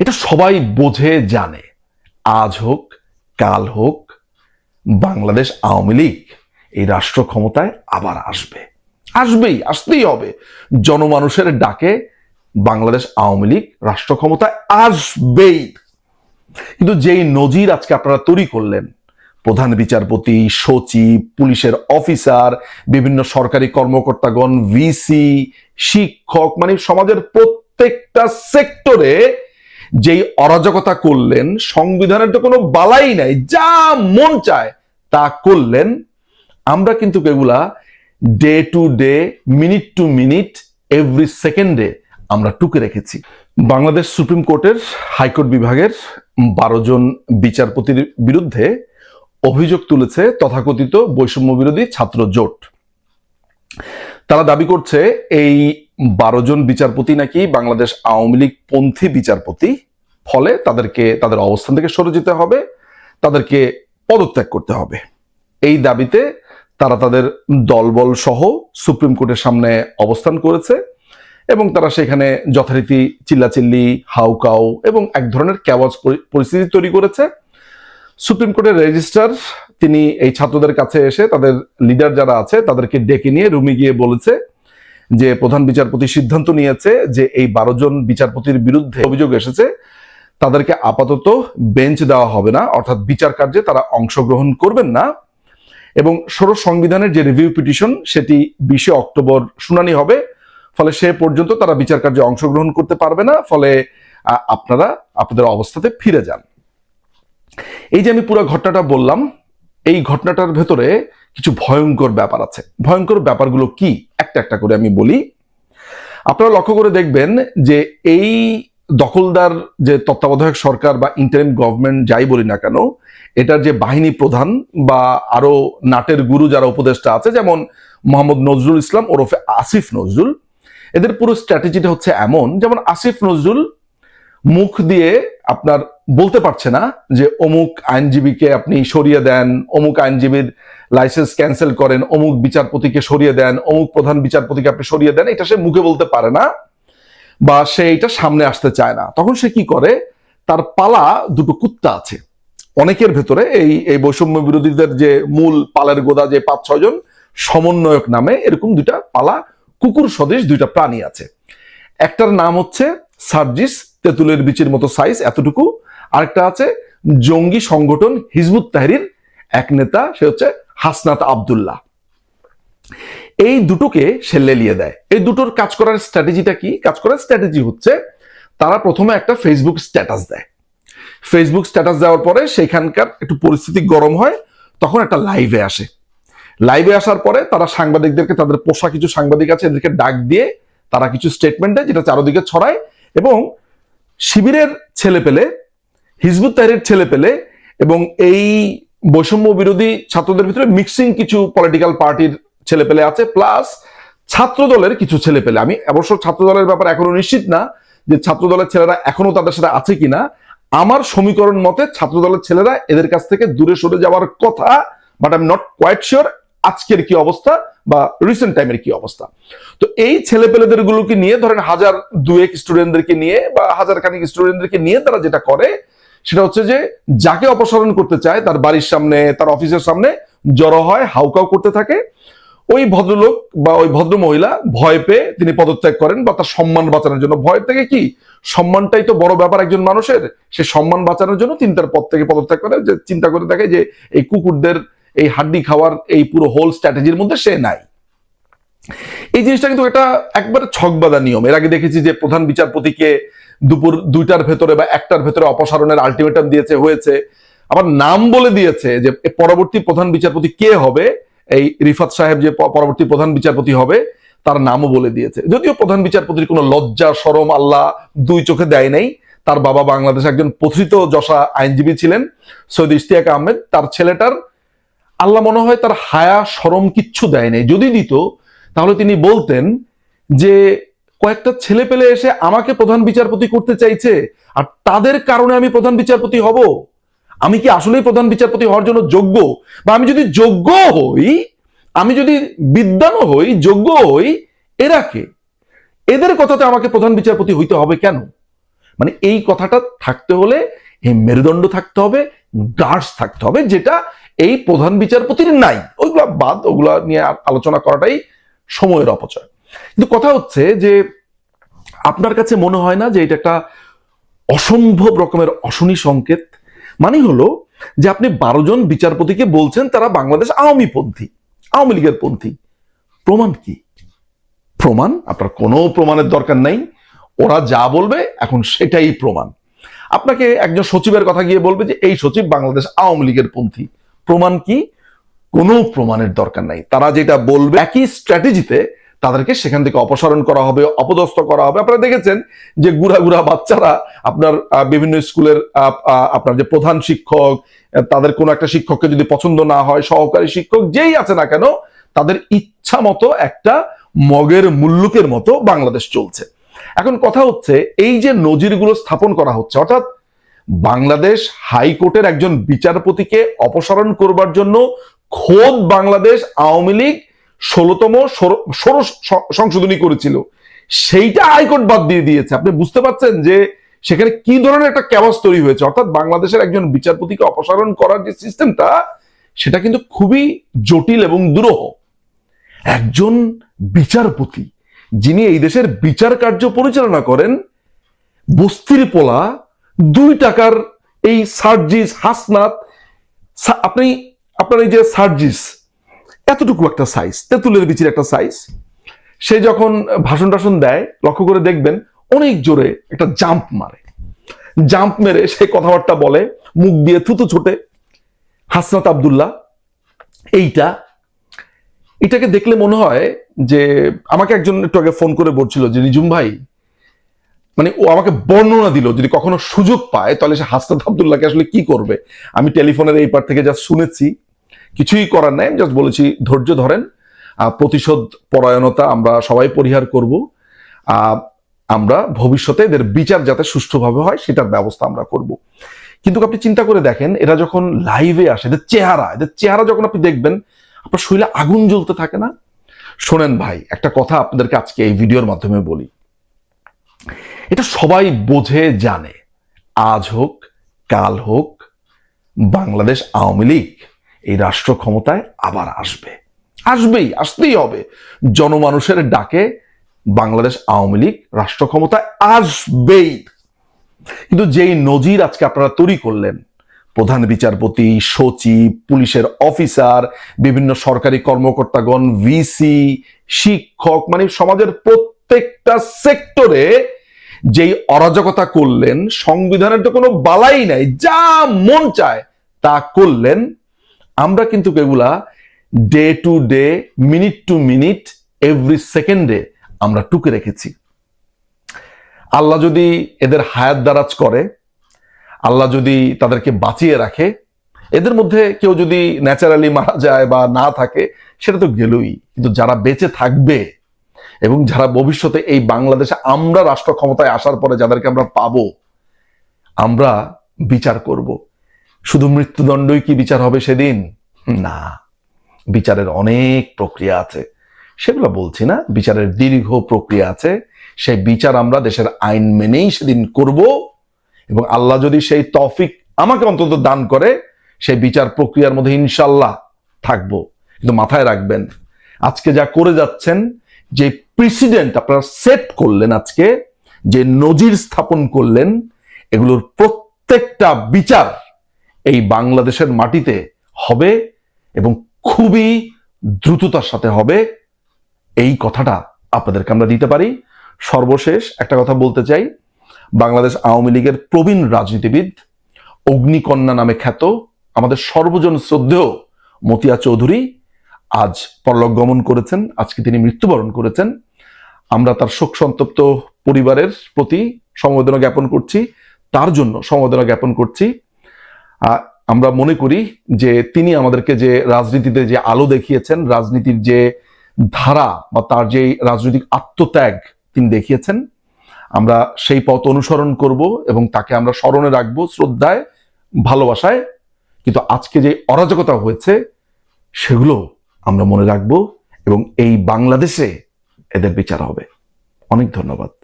এটা সবাই বোঝে, জানে। আজ হোক, কাল হোক, বাংলাদেশ আওয়ামী লীগ এই রাষ্ট্র ক্ষমতায় আবার আসবে। আসবেই, আসতেই হবে। জনমানুষের ডাকে বাংলাদেশ আওয়ামী লীগ রাষ্ট্র ক্ষমতায় আসবেই। কিন্তু যেই নজির আজকে আপনারা তৈরি করলেন, প্রধান বিচারপতি, সচিব, পুলিশের অফিসার, বিভিন্ন সরকারি কর্মকর্তাগণ, ভিসি, শিক্ষক মানে সমাজের প্রত্যেকটা সেক্টরে যেই অরাজকতা করলেন, সংবিধানের তো কোনো বালাই নাই, যা মন চায় তা করলেন। আমরা কিন্তু এগুলা day to day, minute to minute, every সেকেন্ডে আমরা টুকে রেখেছি। বাংলাদেশ সুপ্রিম কোর্টের হাইকোর্ট বিভাগের বারো জন বিচারপতির বিরুদ্ধে অভিযোগ তুলেছে তথাকথিত বৈষম্য বিরোধী ছাত্র জোট। তারা দাবি করছে, এই বারো জন বিচারপতি নাকি বাংলাদেশ আওয়ামী লীগ পন্থী বিচারপতি, ফলে তাদেরকে, তাদের অবস্থান থেকে সরে যেতে হবে, তাদেরকে পদত্যাগ করতে হবে। এই দাবিতে তারা তাদের দলবল সহ সুপ্রিম কোর্টের সামনে অবস্থান করেছে এবং তারা সেখানে যথারীতি চিল্লাচিল্লি, হাউকাউ এবং এক ধরনের ক্যাওয়াজ পরিস্থিতি তৈরি করেছে। সুপ্রিম কোর্টের রেজিস্ট্রার, তিনি এই ছাত্রদের কাছে এসে তাদের লিডার যারা আছে তাদেরকে ডেকে নিয়ে রুমে গিয়ে বলেছে যে প্রধান বিচারপতি সিদ্ধান্ত নিয়েছে যে এই বারো জন বিচারপতির বিরুদ্ধে অভিযোগ এসেছে, তাদেরকে আপাতত বেঞ্চ দেওয়া হবে না, অর্থাৎ বিচার কার্যে তারা অংশগ্রহণ করবেন না। এবং ষোড়শ সংবিধানের যে রিভিউ পিটিশন সেটি বিশে অক্টোবর শুনানি হবে। ফলে সে পর্যন্ত তারা বিচার কার্যে অংশগ্রহণ করতে পারবে না, ফলে আপনারা আপনাদের অবস্থাতে ফিরে যান। এই যে আমি পুরো ঘটনাটা বললাম, এই ঘটনাটার ভেতরে কিছু ভয়ঙ্কর ব্যাপার আছে। ভয়ঙ্কর ব্যাপারগুলো কি? একটা একটা করে আমি বলি। আপনারা লক্ষ্য করে দেখবেন যে এই দখলদার যে তত্ত্বাবধায়ক সরকার বা ইন্টারিম গভর্নমেন্ট যাই বলি না কেন, এটার যে বাহিনী প্রধান বা আরও নাটের গুরু যারা উপদেষ্টা আছে, যেমন মোহাম্মদ নজরুল ইসলাম ওরফে আসিফ নজরুল, এদের পুরো স্ট্র্যাটেজিটা হচ্ছে এমন, যেমন আসিফ নজরুল মুখ দিয়ে আপনার বলতে পারছে না যে অমুক আইনজীবীকে আপনি সরিয়ে দেন, অমুক আইনজীবীর লাইসেন্স ক্যান্সেল করেন, অমুক বিচারপতিকে সরিয়ে দেন, অমুক প্রধান বিচারপতিকে আপনি সরিয়ে দেন, এটা সে মুখে বলতে পারে না বা সে এটা সামনে আসতে চায় না। তখন সে কি করে? তার পালা দুটো কুত্তা আছে। অনেকের ভেতরে এই এই বৈষম্য বিরোধীদের যে মূল পালের গোদা যে পাঁচ, ছয় জন সমন্বয়ক নামে এরকম দুইটা পালা কুকুর সদৃশ দুইটা প্রাণী আছে। একটার নাম হচ্ছে সার্জিস তেঁতুলের বিচির মতো সাইজ এতটুকু। আরেকটা আছে জঙ্গি সংগঠন হিজবুত তাহরির। এক নেতা, সে হচ্ছে হাসনাত আবদুল্লাহ। এই দুটোকে সে লেলিয়ে দেয়। এই দুটোর কাজ করার স্ট্র্যাটেজিটা কি? কাজ করার স্ট্র্যাটেজি হচ্ছে, তারা প্রথমে একটা ফেসবুক স্ট্যাটাস দেয়। ফেসবুক স্ট্যাটাস দেওয়ার পরে সেখানকার একটু পরিস্থিতি গরম হয়, তখন একটা লাইভে আসে। লাইভে আসার পরে তারা সাংবাদিকদেরকে, তাদের পোষা কিছু সাংবাদিক আছে, এদেরকে ডাক দিয়ে তারা কিছু স্টেটমেন্ট দেয়, যেটা চারোদিকে ছড়ায় এবং শিবিরের ছেলে পেলে, হিজবুত তাহরির ছেলে পেলে এবং এই বৈষম্য বিরোধী ছাত্রদের ভিতরে মিক্সিং কিছু পলিটিক্যাল পার্টির ছেলে পেলে আছে প্লাস ছাত্র দলের কিছু ছেলে পেলে। আমি অবশ্য ছাত্র দলের ব্যাপারে এখনও নিশ্চিত না যে ছাত্র দলের ছেলেরা এখনও তাদের সাথে আছে কিনা। আমার সমীকরণ মতে ছাত্র দলের ছেলেরা এদের কাছ থেকে দূরে সরে যাওয়ার কথা but I am not quite sure আজকের কি অবস্থা বা রিসেন্ট টাইমের কি অবস্থা? তো এই ছেলে পেলেদের গুলোকে নিয়ে ধরেন হাজার দুয়েক স্টুডেন্টদেরকে নিয়ে বা হাজার খানিক স্টুডেন্টদেরকে নিয়ে তারা যেটা করে, সেটা হচ্ছে যে যাকে অপসারণ করতে চায়, তার বাড়ির সামনে, তার অফিসের সামনে জড়ো হয় হাউকাউ করতে থাকে। ওই ভদ্রলোক বা ওই ভদ্র মহিলা ভয় পেয়ে তিনি পদত্যাগ করেন বা তার সম্মান বাঁচানোর জন্য। ভয় থেকে কি? সম্মানটাই তো বড় ব্যাপার একজন মানুষের। সে সম্মান বাঁচানোর জন্য তিনি তার পদ থেকে পদত্যাগ করে, যে চিন্তা করে দেখে যে এই কুকুরদের এই হাড্ডি খাওয়ার এই পুরো হোল স্ট্র্যাটেজির মধ্যে সে নাই। এই জিনিসটা কিন্তু এটা একবারে ছকবাদা নিয়ম। এর আগে দেখেছি যে প্রধান বিচারপতিকে দুপুর দুইটার ভেতরে বা একটার ভেতরে অপসারণের আলটিমেটাম দিয়েছে, হয়েছে। আবার নাম বলে দিয়েছে যে পরবর্তী প্রধান বিচারপতি কে হবে? এই রিফাত সাহেব যে পরবর্তী প্রধান বিচারপতি হবে, তার নামও বলে দিয়েছে। যদিও প্রধান বিচারপতির কোনো লজ্জা, সরম আল্লাহ দুই চোখে দেয় নাই। তার বাবা বাংলাদেশ একজন পথিত যশা আইনজীবী ছিলেন, সৈয়দ ইশতিয়াক আহমেদ। তার ছেলেটার আল্লাহ মনে হয় তার হায়া, সরম কিচ্ছু দেয় নাই। যদি দিত, তাহলে তিনি বলতেন যে, কয়েকটা ছেলে পেলে এসে আমাকে প্রধান বিচারপতি করতে চাইছে, আর তাদের কারণে আমি প্রধান বিচারপতি হব। আমি কি আসলেই প্রধান বিচারপতি হওয়ার জন্য যোগ্য? বা আমি যদি যোগ্য হই, আমি যদি বিদ্যানও হই, যোগ্য হই, এরা কে? এদের কথাতে আমাকে প্রধান বিচারপতি হইতে হবে কেন? মানে এই কথাটা থাকতে হলে, এই মেরুদণ্ড থাকতে হবে গার্ডস থাকতে হবে, যেটা এই প্রধান বিচারপতির নাই। ওইগুলো বাদ, ওগুলা নিয়ে আলোচনা করাটাই সময়ের অপচয়। কিন্তু কথা হচ্ছে যে, আপনার কাছে মনে হয় না যে এটা একটা অসম্ভব রকমের অশনি সংকেত? মানে হলো যে আপনি বারো জন বিচারপতিকে বলছেন, তারা বাংলাদেশ আওয়ামী পন্থী, আওয়ামী লীগের পন্থী। প্রমাণ কি? প্রমাণ? আপনার কোনো প্রমাণের দরকার নাই। ওরা যা বলবে, এখন সেটাই প্রমাণ। আপনাকে একজন সচিবের কথা গিয়ে বলবে যে, এই সচিব বাংলাদেশ আওয়ামী লীগের পন্থী। প্রমাণ কি? কোনো প্রমাণের দরকার নাই। তারা যেটা বলবে, একই স্ট্র্যাটেজিতে তাদেরকে সেখান থেকে অপসারণ করা হবে, অপদস্থ করা হবে। আপনারা দেখেছেন যে গুড়া গুড়া বাচ্চারা আপনার বিভিন্ন স্কুলের আপনার যে প্রধান শিক্ষক তাদের কোনো একটা শিক্ষককে যদি পছন্দ না হয়, সহকারী শিক্ষক যেই আছে না কেন, তাদের ইচ্ছা মতো একটা মগের মুল্লুকের মতো বাংলাদেশ চলছে। এখন কথা হচ্ছে, এই যে নজিরগুলো স্থাপন করা হচ্ছে, অর্থাৎ বাংলাদেশ হাইকোর্টের একজন বিচারপতিকে অপসারণ করবার জন্য খোদ বাংলাদেশ আওয়ামী লীগ ষোলতম ষোড়- ষোড়শ সংশোধনী করেছিল। সেইটা হাইকোর্ট বাদ দিয়ে দিয়েছে। আপনি বুঝতে পারছেন যে সেখানে কি ধরনের একটা ক্যাবাস তৈরি হয়েছে? অর্থাৎ বাংলাদেশের একজন বিচারপতিকে অপসারণ করার যে সিস্টেমটা সেটা কিন্তু খুবই জটিল এবং দুরূহ। একজন বিচারপতি যিনি এই দেশের বিচার কার্য পরিচালনা করেন বস্তির পোলা দুই টাকার এই সার্জিস হাসনাত আপনি, আপনার এই যে সার্জিস, এতটুকু একটা সাইজ তেঁতুলের বিচির একটা সাইজ সে যখন ভাষণ টাষণ দেয়, লক্ষ্য করে দেখবেন অনেক জোরে একটা জাম্প মারে। জাম্প মেরে সে কথাবার্তা বলে, মুখ দিয়ে থুতু ছোটে, হাসনাত আবদুল্লাহ, এইটা, এটাকে দেখলে মনে হয় যে আমাকে একজন একটু আগে ফোন করে বলছিল যে নিজুম ভাই মানে ও আমাকে বর্ণনা দিল, যদি কখনো সুযোগ পায়, তাহলে সে হাসনাত আবদুল্লাহকে আসলে কি করবে? আমি টেলিফোনের এই পার থেকে যা শুনেছি, কিছুই করার নাই জাস্ট বলেছি, ধৈর্য ধরেন প্রতিশোধ পরায়ণতা আমরা সবাই পরিহার করব আমরা ভবিষ্যতে এদের বিচার যাতে সুষ্ঠুভাবে হয়, সেটার ব্যবস্থা আমরা করব। কিন্তু আপনি চিন্তা করে দেখেন, এরা যখন লাইভে আসে, এদের চেহারা এদের চেহারা যখন আপনি দেখবেন, আপনার শরীরে আগুন জ্বলতে থাকে না? শোনেন ভাই, একটা কথা আপনাদেরকে আজকে এই ভিডিওর মাধ্যমে বলি। এটা সবাই বোঝে, জানে। আজ হোক, কাল হোক, বাংলাদেশ আওয়ামী লীগ এই রাষ্ট্র ক্ষমতায় আবার আসবে। আসবেই, আসতেই হবে। জনমানুষের ডাকে বাংলাদেশ আওয়ামী লীগ রাষ্ট্র ক্ষমতায় আসবেই। কিন্তু যেই নজির আজকে আপনারা তৈরি করলেন প্রধান বিচারপতি, সচিব, পুলিশের অফিসার, বিভিন্ন সরকারি কর্মকর্তাগণ, ভিসি, শিক্ষক মানে সমাজের প্রত্যেকটা সেক্টরে যেই অরাজকতা করলেন, সংবিধানের তো কোনো বালাই নাই, যা মন চায় তা করলেন। আমরা কিন্তু এগুলা day to day, minute to minute, every সেকেন্ডে আমরা টুকে রেখেছি। আল্লাহ যদি এদের হায়াত দারাজ করে আল্লাহ যদি তাদেরকে বাঁচিয়ে রাখে, এদের মধ্যে কেউ যদি ন্যাচারালি মারা যায় বা না থাকে, সেটা তো গেলই। কিন্তু যারা বেঁচে থাকবে এবং যারা ভবিষ্যতে এই বাংলাদেশে আমরা রাষ্ট্র ক্ষমতায় আসার পরে যাদেরকে আমরা পাবো, আমরা বিচার করব। শুধু মৃত্যুদণ্ডই কি বিচার হবে সেদিন? না। বিচারের অনেক প্রক্রিয়া আছে। সেগুলো বলছি না, বিচারের দীর্ঘ প্রক্রিয়া আছে। সেই বিচার আমরা দেশের আইন মেনেই সেদিন করব। এবং আল্লাহ যদি সেই তফিক আমাকে অন্তত দান করে, সেই বিচার প্রক্রিয়ার মধ্যে ইনশাল্লাহ থাকব। কিন্তু মাথায় রাখবেন, আজকে যা করে যাচ্ছেন, যে প্রেসিডেন্ট আপনারা সেট করলেন আজকে, যে নজির স্থাপন করলেন, এগুলোর প্রত্যেকটা বিচার এই বাংলাদেশের মাটিতে হবে এবং খুবই দ্রুততার সাথে হবে। এই কথাটা আপনাদেরকে আমরা দিতে পারি। সর্বশেষ একটা কথা বলতে চাই বাংলাদেশ আওয়ামী লীগের প্রবীণ রাজনীতিবিদ, অগ্নিকন্যা নামে খ্যাত, আমাদের সর্বজন শ্রদ্ধেয় মতিয়া চৌধুরী আজ পরলোক গমন করেছেন, আজকে তিনি মৃত্যুবরণ করেছেন। আমরা তার শোক সন্তপ্ত পরিবারের প্রতি সমবেদনা জ্ঞাপন করছি, তার জন্য সমবেদনা জ্ঞাপন করছি। আমরা মনে করি যে তিনি আমাদেরকে যে রাজনীতিতে যে আলো দেখিয়েছেন, রাজনীতির যে ধারা বা তার যে রাজনৈতিক আত্মত্যাগ তিনি দেখিয়েছেন আমরা সেই পথ অনুসরণ করব এবং তাকে আমরা স্মরণে রাখব শ্রদ্ধায়, ভালোবাসায়। কিন্তু আজকে যে অরাজকতা হয়েছে, সেগুলো আমরা মনে রাখব এবং এই বাংলাদেশে এদের বিচার হবে। অনেক ধন্যবাদ।